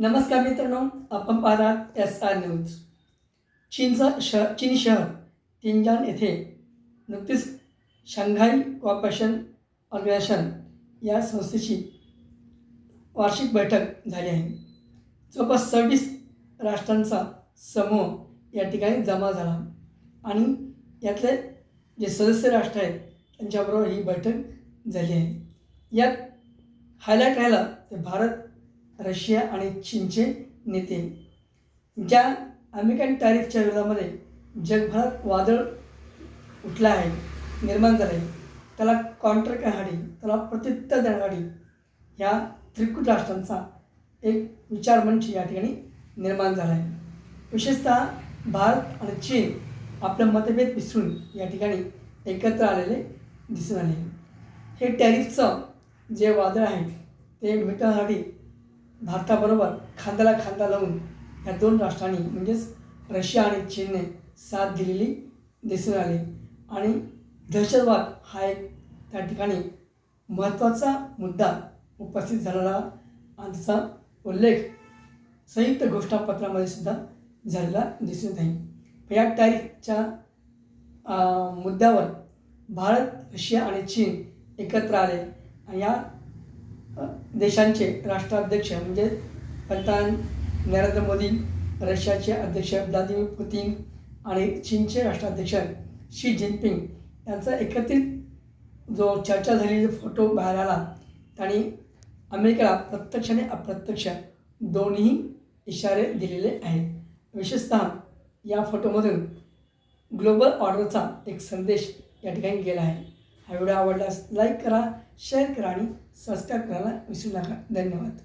नमस्कार मित्रांनो आपण पाहतात एस आर न्यूज चीनचं श चीन शहर तिनजान येथे नुकतीच शांघाई कॉर्पोरेशन ऑर्गनायझेशन या संस्थेची वार्षिक बैठक झाली आहे. जवळपास सव्वीस राष्ट्रांचा समूह या ठिकाणी जमा झाला. आणि यातले जे सदस्य राष्ट्र आहेत त्यांच्याबरोबर ही बैठक झाली आहे. यात हायलाईट राहिला तर भारत रशिया आणि चीनचे नेते. ज्या अमेरिकन टॅरिफच्या विरोधामध्ये जगभरात वादळ उठलं आहे निर्माण झालं आहे त्याला काउंटर करण्यासाठी त्याला प्रत्युत्तर देण्यासाठी ह्या त्रिकूट राष्ट्रांचा एक विचारमंच या ठिकाणी निर्माण झाला आहे. विशेषतः भारत आणि चीन आपलं मतभेद विसरून या ठिकाणी एकत्र आलेले दिसून आले. हे टॅरिफचं जे वादळ आहे ते मिटवण्यासाठी भारताबरोबर खांद्याला खांदा लावून या दोन राष्ट्रांनी म्हणजेच रशिया आणि चीनने साथ दिलेली दिसून आली. आणि दहशतवाद हा एक त्या ठिकाणी महत्त्वाचा मुद्दा उपस्थित झालेला आणि त्याचा उल्लेख संयुक्त घोषणापत्रामध्ये सुद्धा झालेला दिसून नाही आहे. या टॅरिफच्या मुद्द्यावर भारत रशिया आणि चीन एकत्र आले. आणि या देशांचे राष्ट्राध्यक्ष म्हणजे पंतप्रधान नरेंद्र मोदी रशियाचे अध्यक्ष व्लादिमीर पुतीन आणि चीनचे राष्ट्राध्यक्ष शी जिनपिंग यांचा एकत्रित जो चर्चा झालेली फोटो बाहेर आला त्यांनी अमेरिकेला प्रत्यक्ष आणि अप्रत्यक्ष दोन्ही इशारे दिलेले आहेत. विशेषतः या फोटोमधून ग्लोबल ऑर्डरचा एक संदेश या ठिकाणी गेला आहे. हा व्हिडिओ आवडल्यास लाईक करा शेअर करा आणि सबस्क्राईब करायला विसरू नका. धन्यवाद.